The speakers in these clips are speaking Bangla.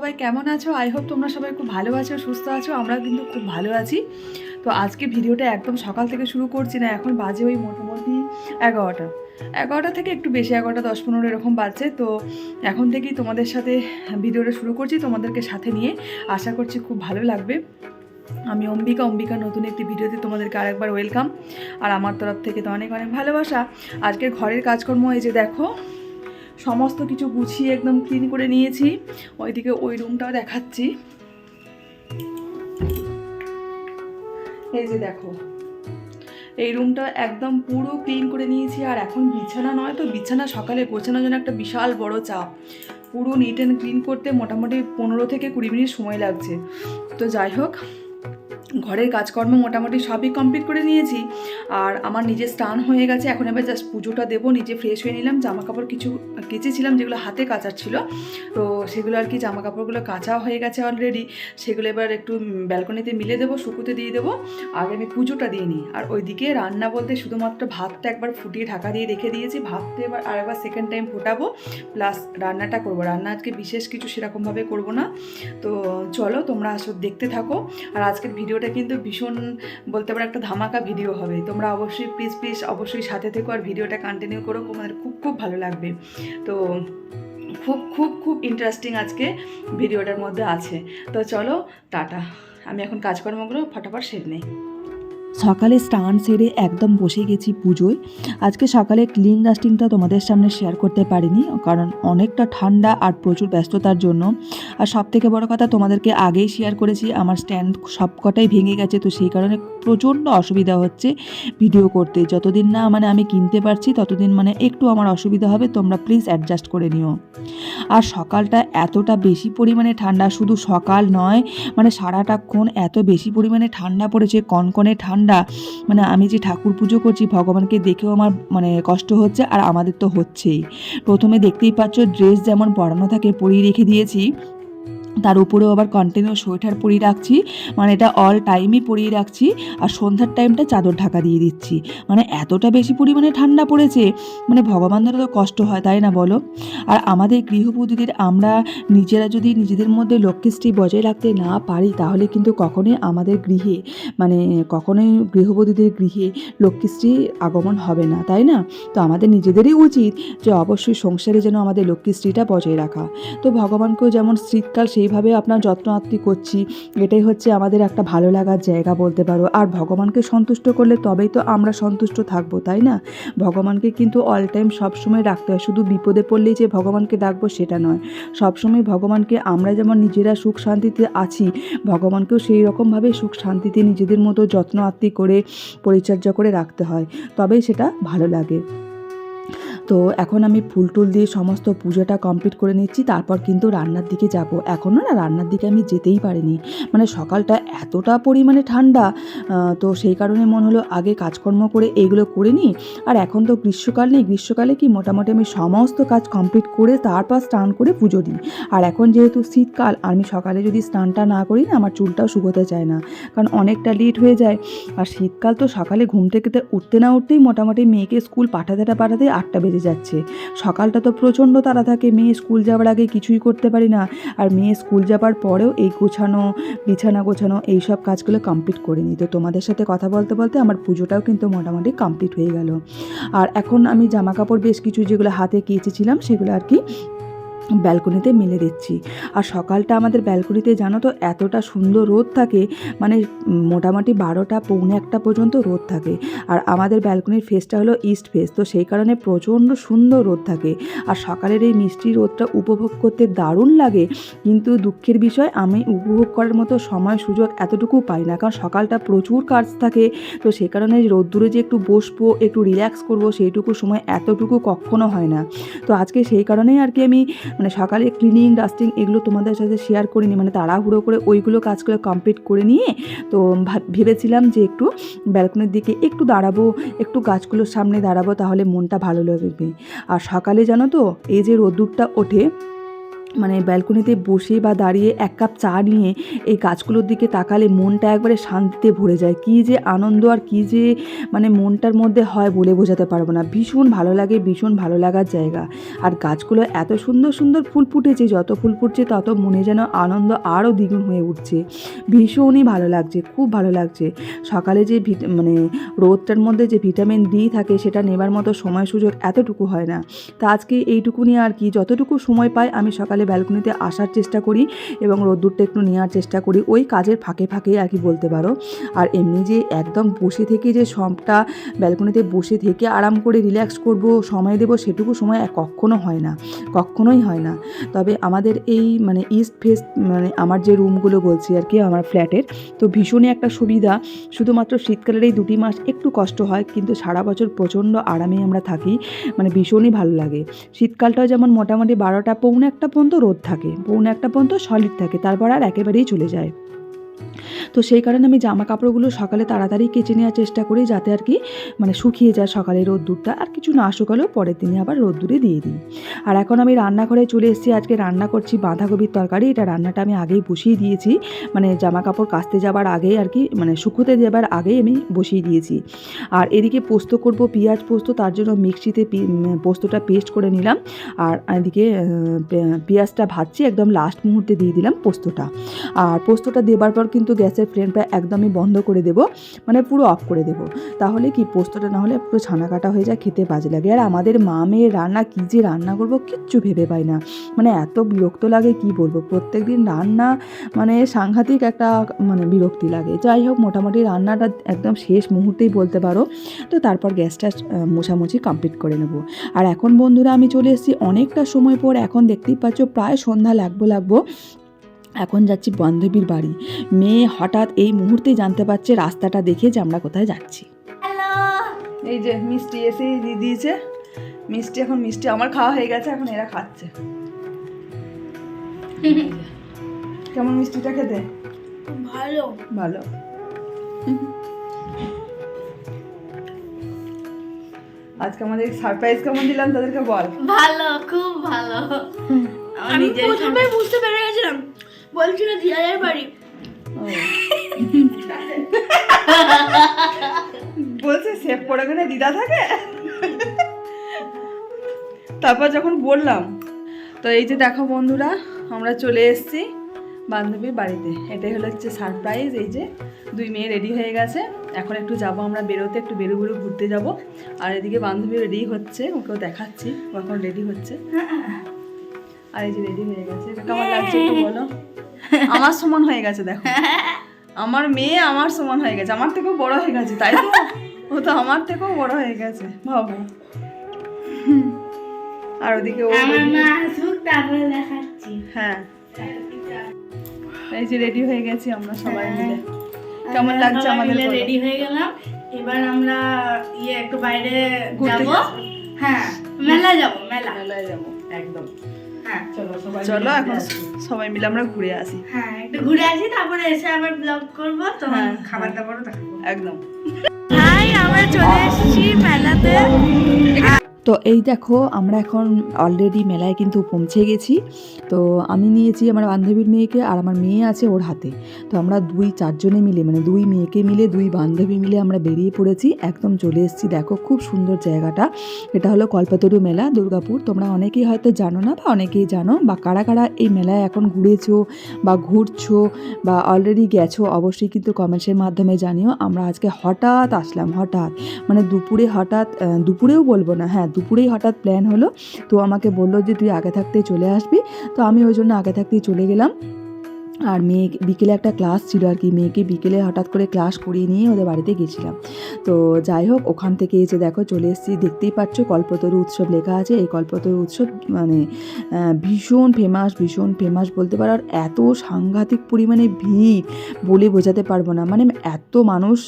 সবাই কেমন আছো? আই হোপ তোমরা সবাই খুব ভালো আছো, সুস্থ আছো আমরা কিন্তু খুব ভালো আছি। তো আজকে ভিডিওটা একদম সকাল থেকে শুরু করছি না, এখন বাজে ওই মোটামুটি এগারোটা। এগারোটা থেকে একটু বেশি, এগারোটা, দশ, পনেরো এরকম বাজছে। তো এখন থেকেই তোমাদের সাথে ভিডিওটা শুরু করছি, তোমাদেরকে সাথে নিয়ে। আশা করছি খুব ভালো লাগবে। আমি অম্বিকা অম্বিকা নতুন একটি ভিডিওতে তোমাদেরকে আরেকবার ওয়েলকাম আর আমার তরফ থেকে তো অনেক অনেক ভালোবাসা। আজকের ঘরের কাজকর্ম, এই যে দেখো সমস্ত কিছু গুছিয়ে একদম ক্লিন করে নিয়েছি। ওইদিকে ওই রুমটাও দেখাচ্ছি। এই যে দেখো, এই রুমটা একদম পুরো ক্লিন করে নিয়েছি, আর এখন বিছানা নয় তো, বিছানা সকালে গোছানোর জন্য একটা বিশাল বড় চাপ। পুরো নিট অ্যান্ড ক্লিন করতে মোটামুটি পনেরো থেকে কুড়ি মিনিট সময় লাগছে। তো যাই হোক ঘরের কাজকর্ম মোটামুটি সবই কমপ্লিট করে নিয়েছি। আর আমার নিজে স্নান হয়ে গেছে, এখন এবার জাস্ট পুজোটা দেবো, নিজে ফ্রেশ হয়ে নিলাম। জামা কাপড় কিছু কেচেছিলাম, যেগুলো হাতে কাচার ছিল। তো সেগুলো আর কি জামা কাপড়গুলো কাঁচা হয়ে গেছে অলরেডি সেগুলো এবার একটু ব্যালকনিতে মিলে দেবো, শুকুতে দিয়ে দেবো। আগে আমি পুজোটা দিয়ে নিই। আর ওইদিকে রান্না বলতে শুধুমাত্র ভাতটা একবার ফুটিয়ে ঢাকা দিয়ে রেখে দিয়েছি। ভাতটা এবার আরেকবার সেকেন্ড টাইম ফোটাবো প্লাস রান্নাটা করব। রান্না আজকে বিশেষ কিছু সেরকমভাবে করব না। তো চলো তোমরা আসো, দেখতে থাকো। আর আজকের ভিডিওটা কিন্তু ভীষণ বলতে পারো একটা ধামাকা ভিডিও হবে। তোমরা অবশ্যই প্লিজ প্লিজ অবশ্যই সাথে থেকো আর ভিডিওটা কন্টিনিউ করো। তোমাদের খুব খুব ভালো লাগবে। তো খুব খুব খুব ইন্টারেস্টিং আজকে ভিডিওটার মধ্যে আছে। তো চলো, টাটা। আমি এখন কাজকর্মগুলো ফটাফট সেরে নেই। সকালে স্টান সেরে একদম বসে গেছি পুজোয়। আজকে সকালে ক্লিন ডাস্টিংটা তোমাদের সামনে শেয়ার করতে পারিনি, কারণ অনেকটা ঠান্ডা আর প্রচুর ব্যস্ততার জন্য। আর সব থেকে বড় কথা তোমাদেরকে আগেই শেয়ার করেছি, আমার স্ট্যান্ড সবকটাই ভেঙে গেছে, তো সেই কারণে প্রচণ্ড অসুবিধা হচ্ছে ভিডিও করতে। যতদিন না মানে আমি কিনতে পারছি, ততদিন মানে একটু আমার অসুবিধা হবে, তোমরা প্লিজ অ্যাডজাস্ট করে নিও। আর সকালটা এতটা বেশি পরিমাণে ঠান্ডা, শুধু সকাল নয় মানে সারাটাক্ষণ এত বেশি পরিমাণে ঠান্ডা পড়েছে, কনকনে ঠান্ডা মানে আমি যে ঠাকুর পুজো করছি, ভগবানকে দেখেও আমার মানে কষ্ট হচ্ছে আর আমাদের তো হচ্ছেই। প্রথমে দেখতেই পাচ্ছ ড্রেস যেমন পরানো থাকে, পরিয়ে রেখে দিয়েছি। তার উপরেও আবার কন্টিনিউ সোয়েটার পরিয়ে রাখছি মানে এটা অল টাইমই পরিয়ে রাখছি, আর সন্ধ্যার টাইমটা চাদর ঢাকা দিয়ে দিচ্ছি। মানে এতটা বেশি পরিমাণে ঠান্ডা পড়েছে মানে ভগবান দ্বারা তো কষ্ট হয়, তাই না বলো? আর আমাদের গৃহবধূদের আমরা নিজেরা যদি নিজেদের মধ্যে লক্ষ্মীশ্রী বজায় রাখতে না পারি, তাহলে কিন্তু কখনোই আমাদের গৃহে মানে কখনোই গৃহবধূদের গৃহে লক্ষ্মীশ্রী আগমন হবে না, তাই না? তো আমাদের নিজেদেরই উচিত যে অবশ্যই সংসারে যেন আমাদের লক্ষ্মীশ্রীটা বজায় রাখা। তো ভগবানকেও যেমন শীতকাল সেইভাবে আপনার যত্ন আত্মি করছি। এটাই হচ্ছে আমাদের একটা ভালো লাগার জায়গা বলতে পারো। আর ভগবানকে সন্তুষ্ট করলে তবেই তো আমরা সন্তুষ্ট থাকব, তাই না? ভগবানকে কিন্তু অল টাইম সবসময় রাখতে হয়। শুধু বিপদে পড়লেই যে ভগবানকে ডাকবো সেটা নয়। সবসময় ভগবানকে আমরা যেমন নিজেরা সুখ শান্তিতে আছি, ভগবানকেও সেই রকমভাবে সুখ শান্তিতে নিজেদের মতো যত্ন আত্মি করে, পরিচর্যা করে রাখতে হয়। তবেই সেটা ভালো লাগে। তো এখন আমি ফুল টুল দিয়ে সমস্ত পুজোটা কমপ্লিট করে নিচ্ছি, তারপর কিন্তু রান্নার দিকে যাব। এখনও না রান্নার দিকে আমি যেতেই পারিনি। মানে সকালটা এতটা পরিমাণে ঠান্ডা তো সেই কারণে মনে হলো আগে কাজকর্ম করে এইগুলো করে নিই। আর এখন তো গ্রীষ্মকাল নেই, গ্রীষ্মকালে কি মোটামুটি আমি সমস্ত কাজ কমপ্লিট করে তারপর স্নান করে পুজো দিই। আর এখন যেহেতু শীতকাল, আমি সকালে যদি স্নানটা না করি না, আমার চুলটাও শুকোতে চায় না, কারণ অনেকটা লেট হয়ে যায়। আর শীতকাল তো সকালে ঘুম থেকে উঠতে না উঠতেই মোটামুটি মেয়েকে স্কুল পাঠাতেটা পাঠাতে আটটা বেজে যাচ্ছে। সকালটা তো প্রচণ্ড তারা থাকে। মেয়ে স্কুল যাওয়ার আগে কিছুই করতে পারি না। আর মেয়ে স্কুল যাবার পরেও এই গোছানো, বিছানা গোছানো এই সব কাজগুলো কমপ্লিট করে নিই তো তোমাদের সাথে কথা বলতে বলতে আমার পুজোটাও কিন্তু মোটামুটি কমপ্লিট হয়ে গেল। আর এখন আমি জামা কাপড় বেশ কিছু যেগুলো হাতে কেচেছিলাম সেগুলো আর কি ব্যালকনিতে মেলে দিচ্ছি। আর সকালটা আমাদের ব্যালকনিতে জানো তো এতটা সুন্দর রোদ থাকে মানে মোটামুটি বারোটা, পৌনে একটা পর্যন্ত রোদ থাকে। আর আমাদের ব্যালকনির ফেসটা হলো ইস্ট ফেস, তো সেই কারণে প্রচণ্ড সুন্দর রোদ থাকে। আর সকালের এই মিষ্টি রোদটা উপভোগ করতে দারুণ লাগে, কিন্তু দুঃখের বিষয় আমি উপভোগ করার মতো সময়, সুযোগ এতটুকু পাই না। কারণ সকালটা প্রচুর কাজ থাকে, তো সে কারণে রোদ্দুরে যে একটু বসবো, একটু রিল্যাক্স করব, সেইটুকু সময় এতটুকু কখনো হয় না। তো আজকে সেই কারণেই আর কি আমি মানে সকালে ক্লিনিং ডাস্টিং এগুলো তোমাদের সাথে শেয়ার করিনি মানে তাড়াহুড়ো করে ওইগুলো কাজগুলো কমপ্লিট করে নিয়ে তো ভেবেছিলাম যে একটু ব্যালকনির দিকে একটু দাঁড়াবো, একটু গাছগুলোর সামনে দাঁড়াবো, তাহলে মনটা ভালো লাগবে। আর সকালে জানো তো, এই যে রোদ্দুরটা ওঠে মানে ব্যালকনিতে বসে বা দাঁড়িয়ে এক কাপ চা নিয়ে এই গাছগুলোর দিকে তাকালে মনটা একবারে শান্তিতে ভরে যায়। কী যে আনন্দ আর কী যে মানে মনটার মধ্যে হয় বলে বোঝাতে পারব না। ভীষণ ভালো লাগে, ভীষণ ভালো লাগার জায়গা। আর গাছগুলো এত সুন্দর সুন্দর ফুল ফুটেছে, যত ফুল ফুটছে তত মনে যেন আনন্দ আরও দ্বিগুণ হয়ে উঠছে। ভীষণই ভালো লাগছে, খুব ভালো লাগছে। সকালে যে মানে রোদটার মধ্যে যে ভিটামিন ডি থাকে সেটা নেবার মতো সময় সুযোগ এতটুকু হয় না। তা আজকে এইটুকুনি আর কি, যতটুকু সময় পাই আমি সকালে ব্যালকনিতে আসার চেষ্টা করি এবং রোদ্দুরটা একটু নেওয়ার চেষ্টা করি। ওই কাজের ফাঁকে ফাঁকে আর কি বলতে পারো। আর এমনি যে একদম বসে থেকে যে সবটা ব্যালকনিতে বসে থেকে আরাম করে রিল্যাক্স করব, সময় দেবো, সেটুকু সময় কখনো হয় না। কখনোই হয় না। তবে আমাদের এই মানে ইস্ট ফেস মানে আমার যে রুমগুলো বলছি আর কি, আমার ফ্ল্যাটের তো ভীষণই একটা সুবিধা। শুধুমাত্র শীতকালের এই দুটি মাস একটু কষ্ট হয়, কিন্তু সারা বছর প্রচণ্ড আরামে আমরা থাকি। মানে ভীষণই ভালো লাগে। শীতকালটাও যেমন মোটামুটি বারোটা, পৌনে একটা পর্যন্ত রোদ থাকে পৌনে একটা পর্যন্ত সলিড থাকে তারপর আর একেবারেই চলে যায়। তো সেই কারণে আমি জামা কাপড়গুলো সকালে তাড়াতাড়ি কেচে নেওয়ার চেষ্টা করি যাতে আর কি মানে শুকিয়ে যায় সকালে রোদ্দুরটা। আর কিছু না শুকালেও পরের দিনে আবার রোদ্দুরে দিয়ে দিই। আর এখন আমি রান্নাঘরে চলে এসেছি, আজকে রান্না করছি বাঁধাকপির তরকারি। এটা রান্নাটা আমি আগেই বসিয়ে দিয়েছি। মানে জামা কাপড় কাচতে যাবার আগেই আর কি মানে শুকোতে যাবার আগেই আমি বসিয়ে দিয়েছি। আর এদিকে পোস্ত করব, পেঁয়াজ পোস্ত, তার জন্য মিক্সিতে পোস্তটা পেস্ট করে নিলাম। আর এদিকে পেঁয়াজটা ভাজছি, একদম লাস্ট মুহূর্তে দিয়ে দিলাম পোস্তটা। আর পোস্তটা দেবার পর কিন্তু গ্যাসের ফ্লেমটা একদমই বন্ধ করে দেব মানে পুরো অফ করে দেব। তাহলে কি পোস্তটা না হলে পুরো ছানা কাটা হয়ে যায়, খেতে বাজে লাগে। আর আমাদের মা মেয়ের রান্না, কী যে রান্না করব কিচ্ছু ভেবে পাই না। মানে এত বিরক্ত লাগে, কি বলব? প্রত্যেক দিন রান্না মানে সাংঘাতিক একটা মানে বিরক্তি লাগে। যাই হোক, মোটামুটি রান্নাটা একদম শেষ মুহূর্তেই বলতে পারো। তো তারপর গ্যাসটা মোছামুছি কমপ্লিট করে নেব। আর এখন বন্ধুরা, আমি চলে এসেছি অনেকটা সময় পর। এখন দেখতেই পাচ্ছ, প্রায় সন্ধ্যা লাগবো লাগবো। এখন যাচ্ছি বান্ধবীর বাড়ি। মেয়ে হঠাৎ এই মুহূর্তেই জানতে পারছে রাস্তাটা দেখে যে আমরা কোথায় যাচ্ছি। এই যে মিষ্টি এসে দিয়ে দিয়েছে। মিষ্টি এখন মিষ্টি আমার খাওয়া হয়ে গেছে এখন এরা খাচ্ছে। কেমন মিষ্টিটা খেতে? ভালো। ভালো। আজকে আমাদের সারপ্রাইজ কেমন দিলাম তাদেরকে বল। ভালো খুব ভালো। আমি প্রথমে বুঝতে পেরে গেছিলাম বলছিল দিয়ারের বাড়ি ও। বলছে সেভ করে ওখানে দিদা থাকে? তারপর যখন বললাম তো এই যে দেখো বন্ধুরা আমরা চলে এসেছি বান্ধবীর বাড়িতে। এটাই হলো হচ্ছে সারপ্রাইজ এই যে দুই মেয়ে রেডি হয়ে গেছে। এখন একটু যাব আমরা বেরোতে একটু বেরো বেরো ঘুরতে যাব। আর এদিকে বান্ধবী রেডি হচ্ছে ওকেও দেখাচ্ছি ও এখন রেডি হচ্ছে। আর এই যে রেডি হয়ে গেছে। এটা কেমন লাগছে একটু বলো? আমার সমান হয়ে গেছে দেখো। আমার মেয়ে আমার সমান হয়ে গেছে। আমার থেকেও বড় হয়ে গেছে তাই তো? ও তো আমার থেকেও বড় হয়ে গেছে ভাবো। আর ওদিকে ও হ্যাঁ। এই যে রেডি হয়ে গেছি আমরা সবাই মিলে। কেমন লাগছে আমাদের রেডি হয়ে গেলাম। এবার আমরা ইয়ে একটু বাইরে যাব। হ্যাঁ মেলা যাব মেলা। মেলায় যাব একদম। হ্যাঁ চলো এখন সবাই মিলে আমরা ঘুরে আসি। হ্যাঁ একটু ঘুরে আসি তারপরে এসে আবার ব্লগ করব তখন হ্যাঁ, খাবার দাবারও দেখাবো। একদম। হাই আমরা চলে এসেছি মেলাতে। তো এই দেখো, আমরা এখন অলরেডি মেলায় কিন্তু পৌঁছে গেছি। তো আমি নিয়েছি আমার বান্ধবীর মেয়েকে আর আমার মেয়ে আছে ওর হাতে। তো আমরা দুই চারজনে মিলে মানে দুই মেয়েকে মিলে, দুই বান্ধবী মিলে আমরা বেরিয়ে পড়েছি। একদম চলে এসেছি, দেখো খুব সুন্দর জায়গাটা। এটা হলো কল্পতরু মেলা, দুর্গাপুর। তোমরা অনেকেই হয়তো জানো না বা অনেকেই জানো বা কারা কারা এই মেলায় এখন ঘুরেছো বা ঘুরছো বা অলরেডি গেছো, অবশ্যই কিন্তু কমেন্টসের মাধ্যমে জানিও। আমরা আজকে হঠাৎ আসলাম, হঠাৎ। মানে দুপুরে হঠাৎ দুপুরেও বলব না হ্যাঁ দুপুরেই হঠাৎ প্ল্যান হলো। তো আমাকে বলল যে, তুই আগে থাকতেই চলে আসবি। তো আমি ওই জন্য আগে থাকতেই চলে গেলাম। আর মেয়ে বিকেলে একটা ক্লাস ছিল আর কি। মেয়েকে বিকেলে হঠাৎ করে ক্লাস করিয়ে নিয়ে ওদের বাড়িতে গেছিলাম তো যাই হোক, ওখান থেকে এসে দেখো চলে এসেছি। দেখতেই পাচ্ছ কল্পতরু উৎসব লেখা আছে। এই কল্পতরু উৎসব মানে ভীষণ ফেমাস ভীষণ ফেমাস বলতে পারো। আর এত সাংঘাতিক পরিমাণে ভিড় বলে বোঝাতে পারব না। মানে এত মানুষ,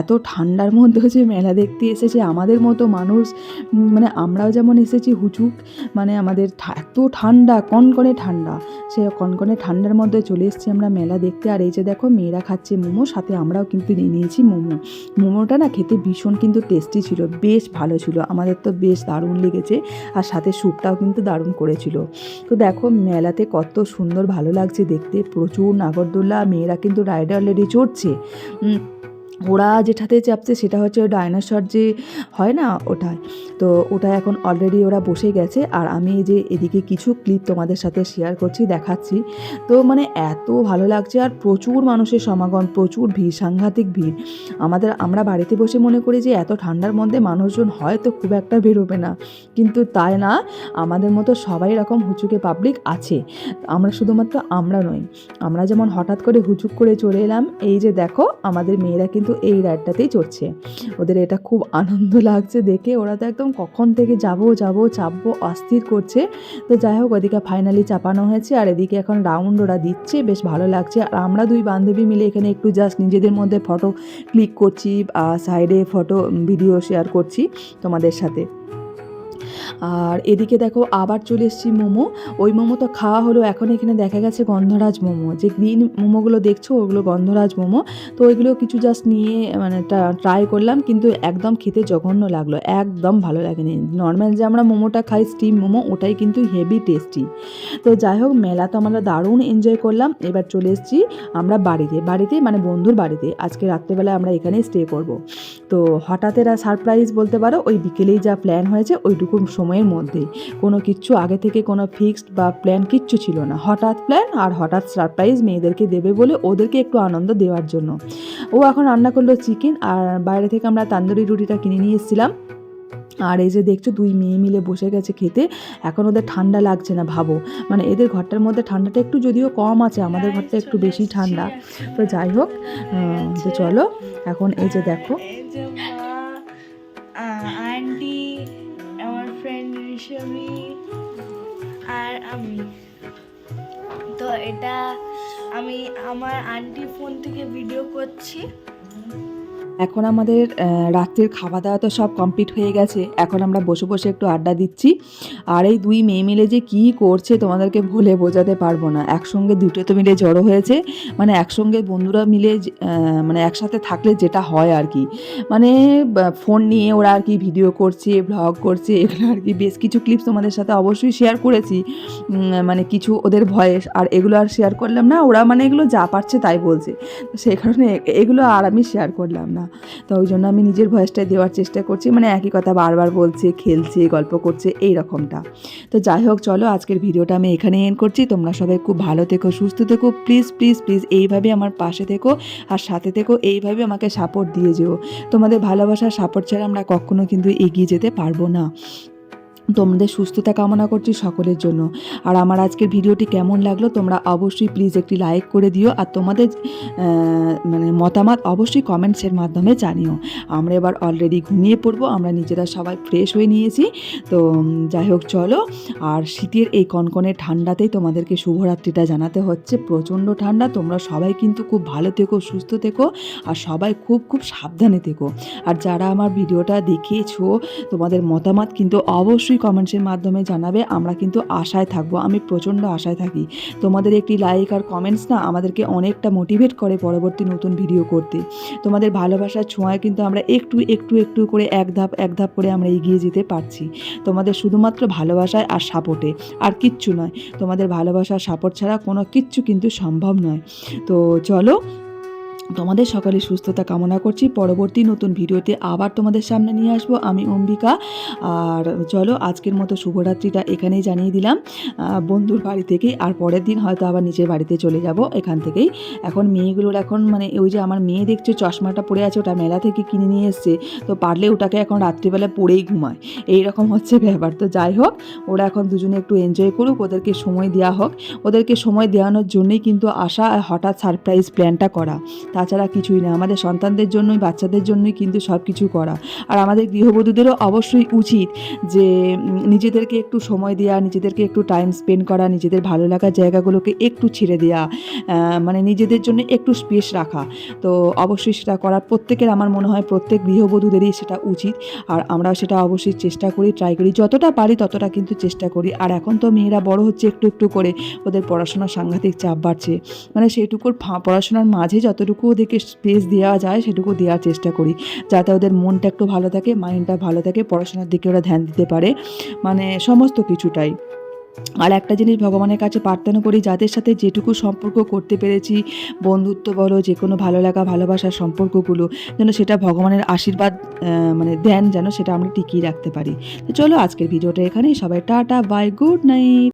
এত ঠান্ডার মধ্যে হচ্ছে মেলা দেখতে এসেছে, আমাদের মতো মানুষ মানে আমরাও যেমন এসেছি হুচুক মানে আমাদের এত ঠান্ডা, কনকনে ঠান্ডা। সে কনকনে ঠান্ডার মধ্যে চলে এসেছি আমরা মেলা দেখতে। আর এই যে দেখো, মেয়েরা খাচ্ছে মোমো, সাথে আমরাও কিন্তু নিয়ে নিয়েছি মোমো। মোমোটা না খেতে ভীষণ কিন্তু টেস্টি ছিল, বেশ ভালো ছিল। আমাদের তো বেশ দারুণ লেগেছে, আর সাথে স্যুপটাও কিন্তু দারুণ করেছিল। তো দেখো, মেলাতে কত সুন্দর ভালো লাগছে দেখতে, প্রচুর নাগরদোল্লা মেয়েরা কিন্তু রাইডার লেডি চড়ছে। ওরা যেটাতে চাপছে সেটা হচ্ছে ডাইনোসর যে হয় না ওটাই তো ওটা এখন অলরেডি ওরা বসে গেছে আর আমি যে এদিকে কিছু ক্লিপ তোমাদের সাথে শেয়ার করছি, দেখাচ্ছি। তো মানে এত ভালো লাগছে আর প্রচুর মানুষের সমাগম, প্রচুর ভিড়, সাংঘাতিক ভিড়। আমাদের, আমরা বাড়িতে বসে মনে করি যে এত ঠান্ডার মধ্যে মানুষজন হয়তো খুব একটা বেরোবে না। কিন্তু তাই না, আমাদের মতো সবাই রকম হুচুকে পাবলিক আছে। আমরা শুধুমাত্র আমরা নই। আমরা যেমন হঠাৎ করে হুচুক করে চলে এলাম, এই যে দেখো আমাদের মেয়েরা কিন্তু এই রাইডটাতেই চড়ছে। ওদের এটা খুব আনন্দ লাগছে দেখে। ওরা তো একদম কখন থেকে যাব যাব, চাপবো, অস্থির করছে। তো যাই হোক, ওদিকে ফাইনালি চাপানো হয়েছে আর এদিকে এখন রাউন্ড ওরা দিচ্ছে। বেশ ভালো লাগছে। আর আমরা দুই বান্ধবী মিলে এখানে একটু জাস্ট নিজেদের মধ্যে ফটো ক্লিক করছি সাইডে ফটো ভিডিও শেয়ার করছি তোমাদের সাথে। আর এদিকে দেখো আবার চলে এসেছি মোমো। ওই মোমো তো খাওয়া হলো, এখন এখানে দেখা গেছে গন্ধরাজ মোমো। যে গ্রিন মোমোগুলো দেখছ, ওগুলো গন্ধরাজ মোমো। তো ওইগুলো কিছু জাস্ট নিয়ে মানে ট্রাই করলাম, কিন্তু একদম খেতে জঘন্য লাগল, একদম ভালো লাগেনি। নর্মাল যে আমরা মোমোটা খাই স্টিম মোমো, ওটাই কিন্তু হেভি টেস্টি তো যাই হোক, মেলা তো আমরা দারুণ এনজয় করলাম। এবার চলে এসেছি আমরা বাড়িতে বাড়িতে মানে বন্ধুর বাড়িতে। আজকে রাত্রেবেলা আমরা এখানে স্টে করব। তো হঠাৎ এরা সারপ্রাইজ বলতে পারো, ওই বিকেলেই যা প্ল্যান হয়েছে ওইটুকু সময়ের মধ্যেই। কোনো কিচ্ছু আগে থেকে কোনো ফিক্সড বা প্ল্যান কিচ্ছু ছিল না। হঠাৎ প্ল্যান আর হঠাৎ সারপ্রাইজ মেয়েদেরকে দেবে বলে ওদেরকে একটু আনন্দ দেওয়ার জন্য। ও এখন রান্না করল চিকেন আর বাইরে থেকে আমরা তান্দুরি রুটিটা কিনে নিয়ে এসেছিলাম। আর এই যে দেখছ দুই মেয়ে মিলে বসে গেছে খেতে, এখন ওদের ঠান্ডা লাগছে না, ভাবো। মানে এদের ঘরটার মধ্যে ঠান্ডাটা একটু যদিও কম আছে, আমাদের ঘরটা একটু বেশি ঠান্ডা। তো যাই হোক তো চলো, এখন এই যে দেখো। আন্টি, আমার ফ্রেন্ড ঋষভি আর আমি। তো এটা আমি আমার আন্টি ফোন থেকে ভিডিও করছি। এখন আমাদের রাত্রের খাওয়া দাওয়া তো সব কমপ্লিট হয়ে গেছে। এখন আমরা বসে বসে একটু আড্ডা দিচ্ছি। আর এই দুই মেয়ে মিলে যে কি করছে তোমাদেরকে ভুলে বোঝাতে পারব না। একসঙ্গে দুটো তো মিলে জড়ো হয়েছে। মানে একসঙ্গে বন্ধুরা মিলে মানে একসাথে থাকলে যেটা হয় আর কি। মানে ফোন নিয়ে ওরা আর কি ভিডিও করছে ব্লগ করছে, এগুলো আর কি। বেশ কিছু ক্লিপস তোমাদের সাথে অবশ্যই শেয়ার করেছি। মানে কিছু ওদের ভয়েস আর এগুলো আর শেয়ার করলাম না। ওরা মানে এগুলো যা পারছে তাই বলছে। সেই কারণে এগুলো আর আমি শেয়ার করলাম না। তো ওই জন্য আমি নিজের ভয়েসটাই দেওয়ার চেষ্টা করছি মানে একই কথা বারবার বলছে, খেলছে, গল্প করছে, এই রকমটা। তো যাই হোক, চলো আজকের ভিডিওটা আমি এখানে এন্ড করছি। তোমরা সবাই খুব ভালো থেকো, সুস্থ থেকো প্লিজ প্লিজ প্লিজ এইভাবে আমার পাশে থেকো আর সাথে থেকো, এইভাবে আমাকে সাপোর্ট দিয়ে যেও। তোমাদের ভালোবাসার সাপোর্ট ছাড়া আমরা কখনো কিন্তু এগিয়ে যেতে পারব না। তোমাদের সুস্থতা কামনা করছি সকলের জন্য। আর আমার আজকের ভিডিওটি কেমন লাগল তোমরা অবশ্যই প্লিজ একটি লাইক করে দিও আর তোমাদের মানে মতামত অবশ্যই কমেন্টসের মাধ্যমে জানিও। আমরা এবার অলরেডি ঘুমিয়ে পড়ব, আমরা নিজেরা সবাই ফ্রেশ হয়ে নিয়েছি। তো যাই হোক চলো, আর শীতের এই কনকনে ঠান্ডাতেই তোমাদেরকে শুভরাত্রিটা জানাতে হচ্ছে। প্রচণ্ড ঠান্ডা, তোমরা সবাই কিন্তু খুব ভালো থেকো, সুস্থ থেকো, আর সবাই খুব খুব সাবধানে থেকো। আর যারা আমার ভিডিওটা দেখেছ তোমাদের মতামত কিন্তু অবশ্যই কমেন্টসের মাধ্যমে জানাবে, আমরা কিন্তু আশায় থাকব, আমি প্রচণ্ড আশায় থাকি। তোমাদের একটি লাইক আর কমেন্টস না আমাদেরকে অনেকটা মোটিভেট করে পরবর্তী নতুন ভিডিও করতে। তোমাদের ভালোবাসার ছোঁয়ায় কিন্তু আমরা একটু একটু একটু করে এক ধাপ এক ধাপ করে আমরা এগিয়ে যেতে পারছি। তোমাদের শুধুমাত্র ভালোবাসায় আর সাপোর্টে আর কিচ্ছু নয়। তোমাদের ভালোবাসার সাপোর্ট ছাড়া কোনো কিচ্ছু কিন্তু সম্ভব নয়। তো চলো তোমাদের সকালে সুস্থতা কামনা করছি। পরবর্তী নতুন ভিডিওতে আবার তোমাদের সামনে নিয়ে আসব। আমি অম্বিকা। আর চলো, আজকের মতো শুভরাত্রিটা এখানেই জানিয়ে দিলাম। বন্ধুর বাড়ি থেকেই, আর পরের দিন হয়তো আবার নিজের বাড়িতে চলে যাব এখান থেকেই। এখন মেয়েগুলোর এখন মানে ওই যে আমার মেয়ে দেখছ, চশমাটা পরে আছে, ওটা মেলা থেকে কিনে নিয়ে এসছে। তো পারলে ওটাকে এখন রাত্রিবেলা পরেই ঘুমায়। এই রকম হচ্ছে ব্যাপার। তো যাই হোক, ওরা এখন দুজনে একটু এনজয় করুক, ওদেরকে সময় দেওয়া হোক। ওদেরকে সময় দেওয়ানোর জন্যই কিন্তু আসা হঠাৎ সারপ্রাইজ প্ল্যানটা করা। তাছাড়া কিছুই না। আমাদের সন্তানদের জন্যই, বাচ্চাদের জন্যই কিন্তু সব কিছু করা। আর আমাদের গৃহবধূদেরও অবশ্যই উচিত যে নিজেদেরকে একটু সময় দেওয়া নিজেদেরকে একটু টাইম স্পেন্ড করা, নিজেদের ভালো লাগার জায়গাগুলোকে একটু ছেড়ে দেওয়া মানে নিজেদের জন্য একটু স্পেস রাখা। তো অবশ্যই সেটা করার প্রত্যেকের আমার মনে হয় প্রত্যেক গৃহবধূদেরই সেটা উচিত। আর আমরা সেটা অবশ্যই চেষ্টা করি ট্রাই করি। যতটা পারি ততটা কিন্তু চেষ্টা করি। আর এখন তো মেয়েরা বড় হচ্ছে একটু একটু করে। ওদের পড়াশোনার সাংঘাতিক চাপ বাড়ছে। মানে সেইটুকুর পড়াশোনার মাঝে যতটুকু ওদেরকে স্পেস দেওয়া যায়, সেটুকু দেওয়ার চেষ্টা করি। যাতে ওদের মনটা একটু ভালো থাকে মাইন্ডটা ভালো থাকে, পড়াশোনার দিকে ওরা ধ্যান দিতে পারে। মানে সমস্ত কিছুটাই। আর একটা জিনিস ভগবানের কাছে প্রার্থনা করি, যাদের সাথে যেটুকু সম্পর্ক করতে পেরেছি, বন্ধুত্ব বলো যে কোনো ভালো লাগা, ভালোবাসার সম্পর্কগুলো, যেন সেটা ভগবানের আশীর্বাদ মানে দেন, যেন সেটা আমরা টিকিয়ে রাখতে পারি। তো চলো আজকের ভিডিওটা এখানেই। সবাই টাটা বাই গুড নাইট